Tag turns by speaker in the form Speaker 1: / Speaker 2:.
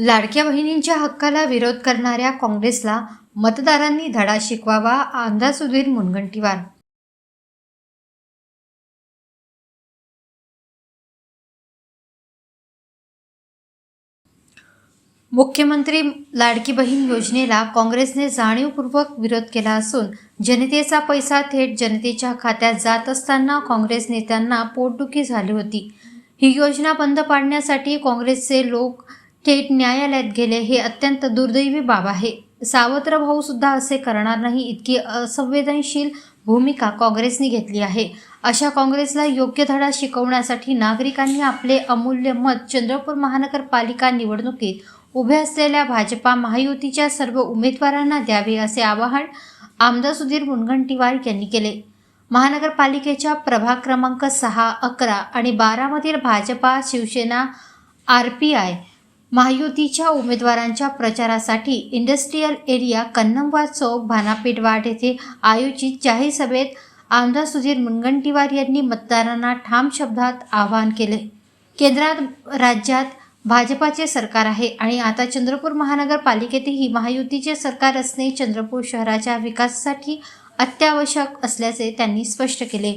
Speaker 1: लाडक्या बहिणींच्या हक्काला विरोध करणाऱ्या काँग्रेसला मतदारांनी धडा शिकवावा आमदार सुधीर मुनगंटीवार. मुख्यमंत्री लाडकी बहीण योजनेला काँग्रेसने जाणीवपूर्वक विरोध केला असून जनतेचा पैसा थेट जनतेच्या खात्यात जात असताना काँग्रेस नेत्यांना पोटदुखी झाली होती. ही योजना बंद पाडण्यासाठी काँग्रेसचे लोक थेट न्यायालयात गेले हे अत्यंत दुर्दैवी बाब आहे. सावत्र भाऊ सुद्धा असे करणार नाही इतकी असंवेदनशील भूमिका काँग्रेसने घेतली आहे. अशा काँग्रेसला योग्य धडा शिकवण्यासाठी नागरिकांनी आपले अमूल्य मत चंद्रपूर महानगरपालिका निवडणुकीत उभे असलेल्या भाजपा महायुतीच्या सर्व उमेदवारांना द्यावे असे आवाहन आमदार सुधीर मुनगंटीवार यांनी केले. महानगरपालिकेच्या प्रभाग क्रमांक सहा अकरा आणि बारामधील Bhajapa Shivsena R P I महायुतीच्या उमेदवारांच्या प्रचारासाठी इंडस्ट्रीयल एरिया कन्नमवार चौक भानापेठवाड येथे आयोजित जाहीर सभेत आमदार सुधीर मुनगंटीवार यांनी मतदारांना ठाम शब्दात आवाहन केले. केंद्रात राज्यात भाजपाचे सरकार आहे आणि आता चंद्रपूर महानगरपालिकेतही महायुतीचे सरकार असणे चंद्रपूर शहराच्या विकासासाठी अत्यावश्यक असल्याचे त्यांनी स्पष्ट केले.